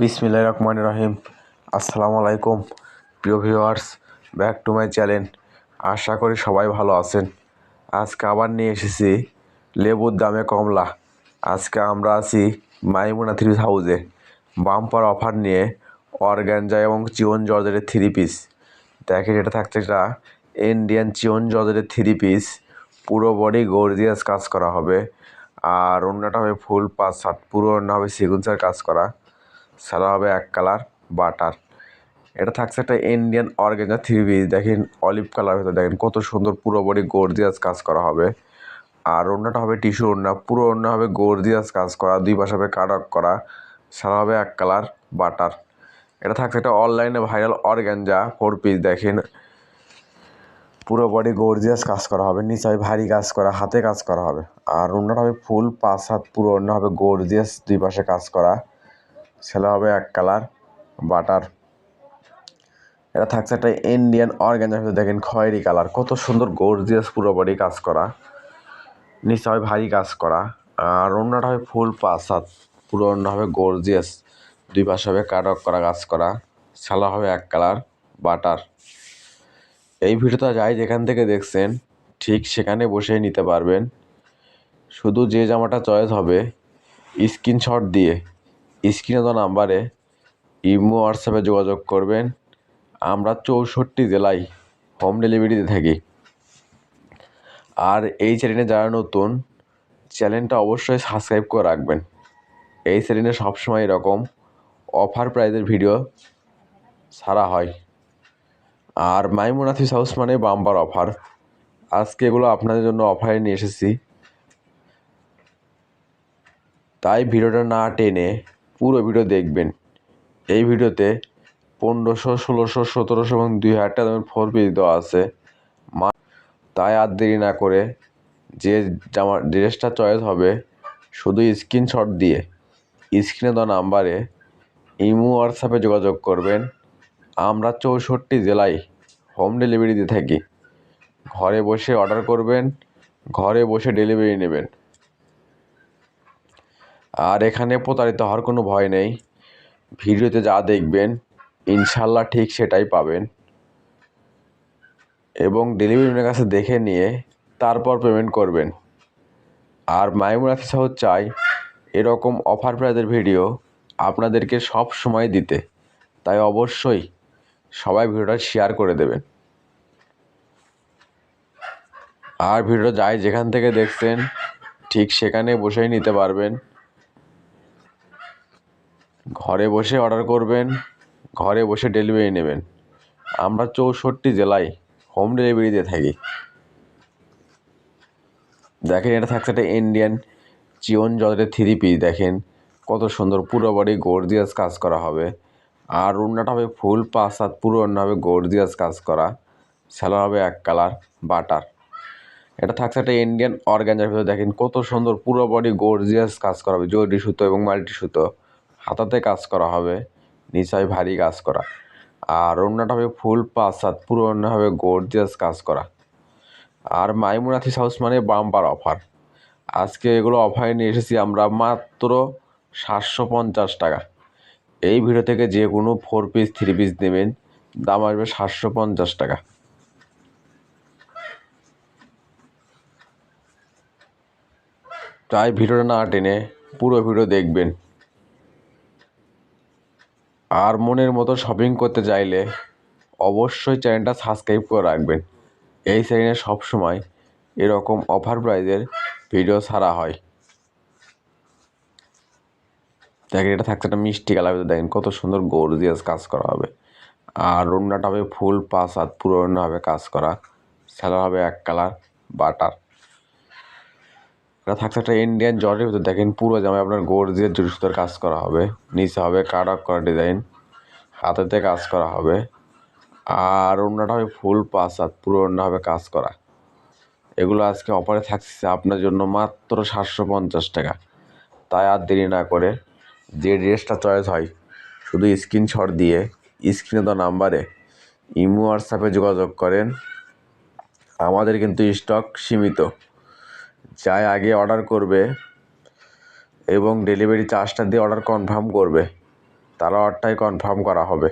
বিসমিল্লাহ রহমান রহিম। আসসালামু আলাইকুম। প্রিয় viewers, back to my channel. আশা করি সবাই ভালো আছেন। আজকে আবার নিয়ে এসেছি লেবুর দামে কমলা। আজকে আমরা আছি মাইমুনা থ্রি হাউসে। বাম্পার অফার নিয়ে অর্গ্যানজা এবং চিওন জর্জের থ্রি পিস দেখেন, এটা থাকছে এটা ইন্ডিয়ান চিওন জর্জের থ্রি পিস পুরো বডি গর্জিয়াস কাজ করা হবে। আর অন্যটা হবে ফুল পাঁচ সাত পুরো অন্য হবে সিগুন্সার কাজ করা। সাদা হবে এক কালার, বাটার। এটা থাকছে একটা ইন্ডিয়ান অর্গেঞ্জা থ্রি পিস দেখেন অলিভ কালার ভেতর দেখেন কত সুন্দর, পুরো বডি গর্জিয়াস কাজ করা হবে। আর অন্যটা হবে টিস্যু ওড়না। পুরো ওড়না হবে গর্জিয়াস কাজ করা, দুই পাশে হবে কাটক করা। সাদা হবে এক কালার, বাটার। এটা থাকছে একটা অনলাইনে ভাইরাল অর্গ্যাঞ্জা ফোর পিস দেখেন, পুরো বডি গর্জিয়াস কাজ করা হবে। নিচে হবে ভারী কাজ করা, হাতে কাজ করা হবে। আর অন্যটা হবে ফুল পাঁচ হাত পুরো অন্য হবে গর্জিয়াস দুই পাশে কাজ করা। ছেলে হবে এক কালার, বাটার। এটা থাকছে একটা ইন্ডিয়ান অর্গ্যাঞ্জার ভিতরে দেখেন খয়েরি কালার, কত সুন্দর গর্জিয়াস পুরো কাজ করা। নিচে হবে ভারী কাজ করা, আর অন্যটা হবে ফুল পাঁচ পুরো অন্য হবে গর্জিয়াস দুই পাশে হবে কাটক করা কাজ করা, ছালা হবে এক কালার, বাটার। এই ভিডিওটা যাই যেখান থেকে দেখছেন, ঠিক সেখানে বসেই নিতে পারবেন। শুধু যে জামাটা চয়েস হবে, স্ক্রিনশট দিয়ে। স্ক্রিনে দেওয়া নাম্বারে ইমো, হোয়াটসঅ্যাপে যোগাযোগ করবেন। আমরা চৌষট্টি জেলায় হোম ডেলিভারিতে থাকি। আর এই চ্যানেলে যারা নতুন চ্যানেলটা অবশ্যই সাবস্ক্রাইব করে রাখবেন। এই চ্যানেলে সবসময় এরকম অফার প্রাইজের ভিডিও ছাড়া হয়। আর মাইমুনাথিস হাউস মানে বাম্পার অফার আজকে এগুলো আপনাদের জন্য অফারে নিয়ে এসেছি। তাই ভিডিওটা না টেনে পুরো ভিডিও দেখবেন। এই ভিডিওতে পনেরোশো, ষোলোশো, সতেরোশো এবং দুই হাজার টাকা দামের ফোর পিস দেওয়া আছে। মা, তাই আর দেরি না করে যে জামা ড্রেসটা চয়েস হবে, শুধু স্ক্রিনশট দিয়ে স্ক্রিনে দেওয়া নাম্বারে ইমো হোয়াটসঅ্যাপে যোগাযোগ করবেন। আমরা চৌষট্টি জেলায় হোম ডেলিভারি দিয়ে থাকি। ঘরে বসে অর্ডার করবেন, ঘরে বসে ডেলিভারি নেবেন। আর এখানে প্রতারিত হওয়ার কোনো ভয় নেই। ভিডিওতে যা দেখবেন ইনশাল্লাহ ঠিক সেটাই পাবেন। এবং ডেলিভারি কাছে দেখে নিয়ে তারপর পেমেন্ট করবেন। আর মাইমুন আফিস সাহু চাই এরকম অফার প্রাইজের ভিডিও আপনাদেরকে সব সময় দিতে। তাই অবশ্যই সবাই ভিডিওটা শেয়ার করে দেবেন। আর ভিডিও যাই যেখান থেকে দেখছেন, ঠিক সেখানে বসেই নিতে পারবেন। ঘরে বসে অর্ডার করবেন, ঘরে বসে ডেলিভারি নেবেন। আমরা চৌষট্টি জেলায় হোম ডেলিভারি দিয়ে থাকি। দেখেন, এটা থাকছে একটা ইন্ডিয়ান চিওন জলের থ্রি পিস দেখেন। কত সুন্দর, পুরো বডি গর্জিয়াস কাজ করা হবে। আর অন্যটা হবে ফুল পাঁচ হাত, পুরো অন্য হবে গর্জিয়াস কাজ করা। স্যালার হবে এক কালার, বাটার। এটা থাকছে একটা ইন্ডিয়ান অর্গ্যাঞ্জার ভিতরে, দেখেন কত সুন্দর, পুরো বডি গর্জিয়াস কাজ করা হবে। জরি সুতো এবং মাল্টি সুতো। হাতাতে কাজ করা হবে নিচায় ভারী কাজ করা। আর অন্যটা হবে ফুল পাঁচ পুরো অন্য হবে গর্জিয়াস কাজ করা। আর মাইমুনাথিস হাউস মানে বাম্পার অফার। আজকে এগুলো অফারে নিয়ে এসেছি আমরা মাত্র সাতশো পঞ্চাশ টাকা। এই ভিডিও থেকে যে কোনো ফোর পিস থ্রি পিস নেবেন, দাম আসবে সাতশো পঞ্চাশ টাকা। তাই ভিডিওটা না টেনে পুরো ভিডিও দেখবেন। আর মনের মতো শপিং করতে চাইলে অবশ্যই চ্যানেলটা সাবস্ক্রাইব করে রাখবেন। এই চ্যানেলে সবসময় এরকম অফার প্রাইজের ভিডিও ছাড়া হয়। দেখেন, এটা থাকছে একটা মিষ্টি কালার ভিতরে দেখেন, কত সুন্দর গর্জিয়াস কাজ করা হবে। আর রান্নাটা হবে ফুল পাঁচ হাত, পুরো হবে কাজ করা। স্যালার হবে এক কালার বাটার থাকছে একটা ইন্ডিয়ান জলের ভিতরে দেখেন, পুরো জামায় আপনার গর্জিয়াস জুড়ি সুতোর কাজ করা হবে। নিচে হবে কাট করা ডিজাইন হাতেতে কাজ করা হবে। আর অন্যটা হবে ফুল পাঁচ হাত পুরো অন্য হবে কাজ করা। এগুলো আজকে অফারে থাকছে আপনার জন্য মাত্র সাতশো পঞ্চাশ টাকা। তাই আর দেরি না করে যে ড্রেসটা চয়েস হয়, শুধু স্ক্রিনশট দিয়ে স্ক্রিনে দেওয়া নাম্বারে ইমো হোয়াটসঅ্যাপে যোগাযোগ করেন। আমাদের কিন্তু স্টক সীমিত। যাই আগে অর্ডার করবে এবং ডেলিভারি চার্জটা দিয়ে অর্ডার কনফার্ম করবে, তার অর্ডারটাই কনফার্ম করা হবে।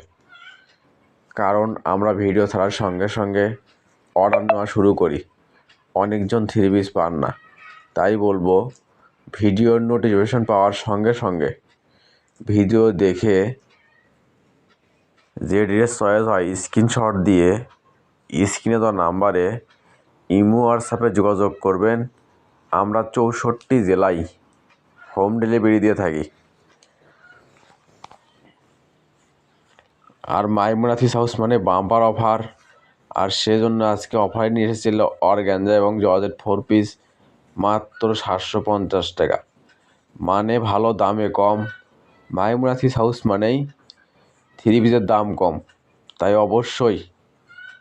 কারণ আমরা ভিডিও ছাড়ার সঙ্গে সঙ্গে অর্ডার নেওয়া শুরু করি। অনেকজন থ্রি পিস পান না। তাই বলব ভিডিওর নোটিফিকেশন পাওয়ার সঙ্গে সঙ্গে ভিডিও দেখে যে ড্রেস চয়েস হয়, স্ক্রিনশট দিয়ে, স্ক্রিনে দেওয়া নাম্বারে ইমো, হোয়াটসঅ্যাপে যোগাযোগ করবেন। আমরা চৌষট্টি জেলায় হোম ডেলিভারি দিয়ে থাকি। আর মাইমুনাথিস হাউস মানে বাম্পার অফার। আর সেজন্য আজকে অফারে নিয়ে এসেছিল অর্গ্যাঞ্জা এবং জর্জেট ফোর পিস, মাত্র সাতশো পঞ্চাশ টাকা। মানে ভালো, দামে কম। মাইমুনাথিস হাউস মানেই থ্রি পিসের দাম কম। তাই অবশ্যই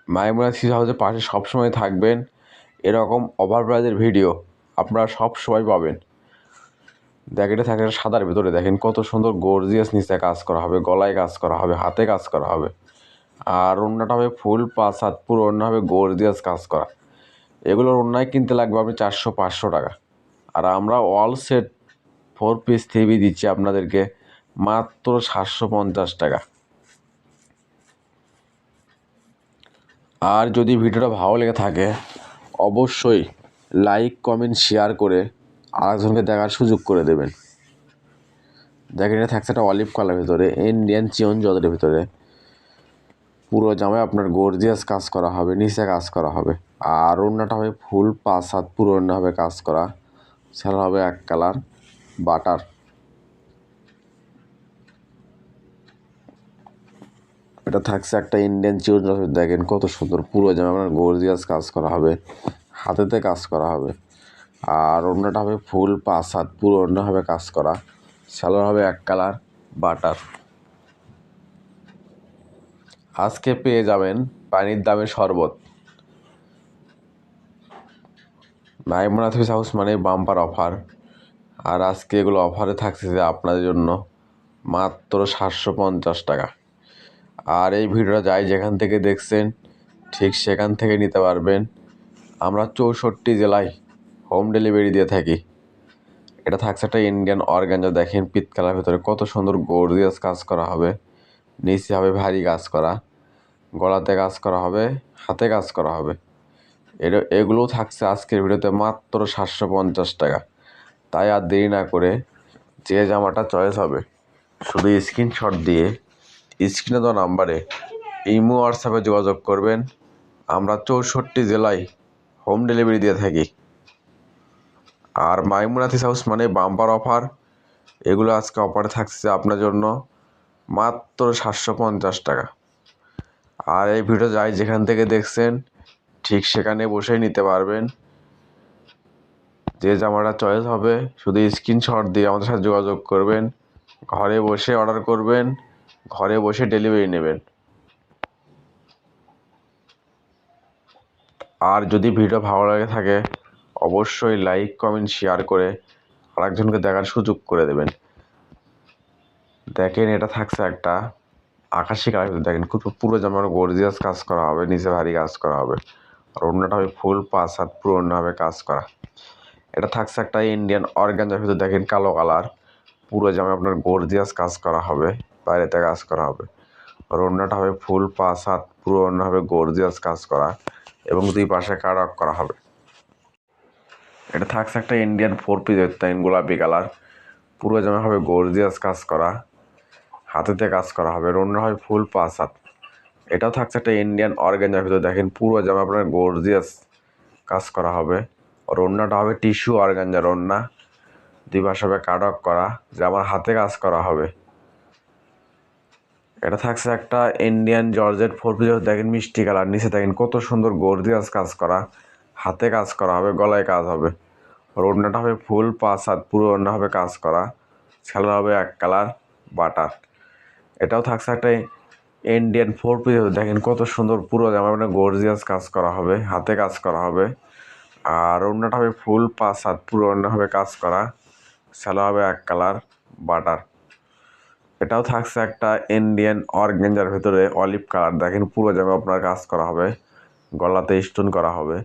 মাইমুনাথিস হাউসের পাশে সবসময় থাকবেন। এরকম ওভার প্রাইজের ভিডিও আপনারা সব সময় পাবেন। এটা থাকে সাদার ভিতরে। দেখেন কত সুন্দর গর্জিয়াস নিচে কাজ করা হবে, গলায় কাজ করা হবে, হাতে কাজ করা হবে। আর অন্যটা হবে ফুল পাঁচ পুরো অন্য হবে গর্জিয়াস কাজ করা। এগুলোর অন্যায় কিনতে লাগবে আপনি চারশো, পাঁচশো টাকা। আর আমরা all set four piece three দিচ্ছি আপনাদেরকে মাত্র সাতশো পঞ্চাশ টাকা। আর যদি ভিডিওটা ভালো লেগে থাকে, অবশ্যই লাইক কমেন্ট শেয়ার করে আরেকজনকে দেখার সুযোগ করে দেবেন। দেখেন, এটা থাকছে একটা অলিভ কালার ভিতরে ইন্ডিয়ান চিয়ন জলের ভিতরে। পুরো জামায় আপনার গর্জিয়াস কাজ করা হবে, নিচে কাজ করা হবে। আর অন্যটা হবে ফুল পাঁচ হাত, পুরো হবে কাজ করা। সেটা হবে এক কালার বাটার এটা থাকছে একটা ইন্ডিয়ান চিউন দেখেন কত সুন্দর, পুরো জামা আপনার গর্জিয়াস কাজ করা হবে। হাতেতে কাজ করা হবে। আর অন্যটা হবে ফুল পাঁচ হাত, পুরো অন্য হবে কাজ করা। সালোয়ার হবে এক কালার, বাটার। আজকে পেয়ে যাবেন পানির দামে শরবত। মাইমুনা থিস হাউস মানে বাম্পার অফার। আর আজকে এগুলো অফারে থাকছে যে আপনাদের জন্য মাত্র সাতশো পঞ্চাশ টাকা। আর এই ভিডিওটা যাই যেখান থেকে দেখছেন, ঠিক সেখান থেকে নিতে পারবেন। আমরা চৌষট্টি জেলায় হোম ডেলিভারি দিয়ে থাকি। এটা থাকছে একটা ইন্ডিয়ান অর্গানজা দেখেন পিতকালার ভেতরে কত সুন্দর গর্জিয়াস কাজ করা হবে। নিচে হবে ভারী কাজ করা, গলাতে কাজ করা হবে, হাতে কাজ করা হবে। এটা এগুলোও থাকছে আজকের ভিডিওতে মাত্র সাতশো পঞ্চাশ টাকা। তাই আর দেরি না করে যে জামাটা চয়েস হবে, শুধু স্ক্রিনশট দিয়ে স্ক্রিনে দেওয়া নাম্বারে ইমো হোয়াটসঅ্যাপে যোগাযোগ করবেন। আমরা চৌষট্টি জেলায় হোম ডেলিভারি দিয়ে থাকি। আর মাইমুনাথিস হাউস মানে বাম্পার অফার। এগুলো আজকে অফারে থাকছে আপনার জন্য মাত্র সাতশো পঞ্চাশ টাকা। আর এই ভিডিও যাই যেখান থেকে দেখছেন, ঠিক সেখানে বসেই নিতে পারবেন। যে জামাটা চয়েস হবে, শুধু স্ক্রিনশট দিয়ে আমাদের সাথে যোগাযোগ করবেন। ঘরে বসে অর্ডার করবেন, ঘরে বসে ডেলিভারি নেবেন। আর যদি ভিডিও ভালো লাগে থাকে, অবশ্যই লাইক কমেন্ট শেয়ার করে আরেকজনকে দেখার সুযোগ করে দেবেন। দেখেন, এটা থাকছে একটা আকাশি কালার দেখেন, খুব পুরো জামার গর্জিয়াস কাজ করা হবে, নিচে ভারী কাজ করা হবে। আর অন্যটা হবে ফুল পাঁচ হাত পুরো অন্য হবে কাজ করা। এটা থাকছে একটা ইন্ডিয়ান অর্গানজার ভিতরে। দেখেন, কালো কালার পুরো জামায় আপনার গর্জিয়াস কাজ করা হবে, বাইরেতে কাজ করা হবে। আর অন্যটা হবে ফুল পাঁচ হাত পুরো অন্য হবে গর্জিয়াস কাজ করা। এবং দুই পাশে কারক করা হবে। এটা থাকছে একটা ইন্ডিয়ান ফোর পিস তাইন গোলাপি কালার। পুরো জামা হবে গর্জিয়াস কাজ করা। হাতেতে কাজ করা হবে। অন্য হবে ফুল পাঁচ হাত এটাও থাকছে একটা ইন্ডিয়ান অর্গানজার ভিতরে। দেখেন পুরো জামা আপনার গর্জিয়াস কাজ করা হবে। আর অন্যটা হবে টিস্যু অর্গানজার অন্যা দুই পাশে হবে কাটক করা। জামার হাতে কাজ করা হবে। এটা থাকছে একটা ইন্ডিয়ান জর্জেট ফোর পিস দেখেন মিষ্টি কালার, নিচে দেখেন কত সুন্দর গর্জিয়াস কাজ করা, হাতে কাজ করা হবে, গলায় কাজ হবে। আর অন্যটা হবে ফুল, পাঁচ হাত পুরো অন্য হবে কাজ করা। ছেলে হবে এক কালার, বাটার। এটাও থাকছে একটা ইন্ডিয়ান ফোর পিস দেখেন কত সুন্দর পুরো জামা মানে গর্জিয়াস কাজ করা হবে, হাতে কাজ করা হবে। আর অন্যটা হবে ফুল, পাঁচ হাত পুরো অন্য হবে কাজ করা। ছেলে হবে এক কালার, বাটার। এটাও থাকছে একটা ইন্ডিয়ান অর্গেঞ্জার ভেতরে অলিভ কালার দেখেন, পুরো জামা আপনার কাজ করা হবে। গলাতে স্টোন করা হবে।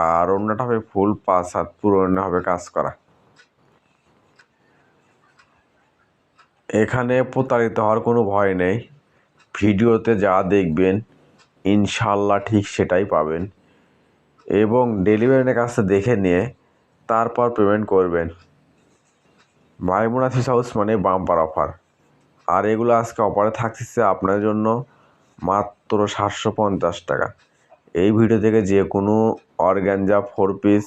আর অন্যটা হবে ফুল পাঁচ হাত, পুরো অন্য হবে কাজ করা। এখানে প্রতারিত হওয়ার কোনো ভয় নেই। ভিডিওতে যা দেখবেন ইনশাল্লাহ ঠিক সেটাই পাবেন। এবং ডেলিভারির কাছে দেখে নিয়ে তারপর পেমেন্ট করবেন। মাইমুনা ফিস হাউস মানে বাম্পার অফার। আর এগুলো আজকে অফারে থাকছে আপনার জন্য মাত্র সাতশো পঞ্চাশ টাকা। এই ভিডিও থেকে যে কোনো অর্গ্যানজা ফোর পিস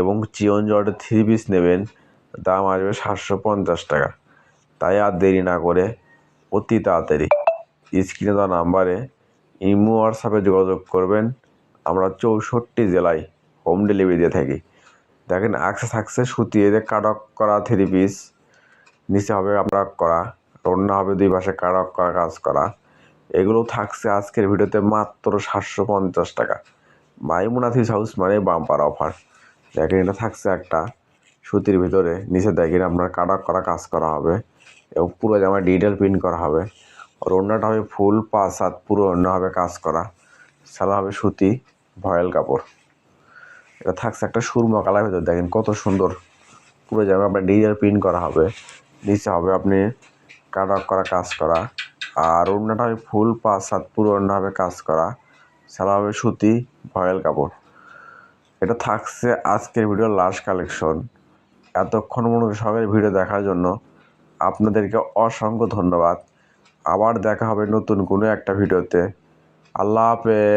এবং চিয়ন জর্ডের থ্রি পিস নেবেন, দাম আসবে সাতশো পঞ্চাশ টাকা। তাই আর দেরি না করে অতি তাড়াতাড়ি স্ক্রিনে দেওয়া নাম্বারে ইমো, হোয়াটসঅ্যাপে যোগাযোগ করবেন। আমরা চৌষট্টি জেলায় হোম ডেলিভারি দিয়ে থাকি। দেখেন আকসে থাকছে সুতিয়ে যে কাটক করা থ্রি পিস, নিচে হবে আপনার করা রন্না হবে দুই পাশে কাটক করা কাজ করা। এগুলো থাকছে আজকের ভিডিওতে মাত্র সাতশো পঞ্চাশ টাকা। মাইমুনা থিস হাউস মানে বাম্পার অফার। দেখেন, এটা থাকছে একটা সুতির ভিতরে। নিচে দেখেন আপনার কাটক করা কাজ করা হবে এবং পুরো জামায় ডিটেল প্রিন্ট করা হবে। আর অন্যটা হবে ফুল পাঁচ হাত, পুরো অন্য হবে কাজ করা। সালা হবে সুতি, ভয়েল কাপড়। এটা থাকছে একটা সুরমা কালার ভিতরে। দেখেন কত সুন্দর। পুরো জামা আপনার ডিজাইন প্রিন্ট করা হবে। নিচে হবে আপনি কাটক করা কাজ করা। আর অন্যটা হবে ফুল পাঁচ হাত পুরো অন্য হবে কাজ করা। সালা হবে সুতি ভয়েল কাপড়। এটা থাকছে আজকের ভিডিওর লাস্ট কালেকশন এতক্ষণ মনোযোগ সবাই ভিডিও দেখার জন্য আপনাদেরকে অসংখ্য ধন্যবাদ। আবার দেখা হবে নতুন কোনো একটা ভিডিওতে আল্লাহ হাফেজ।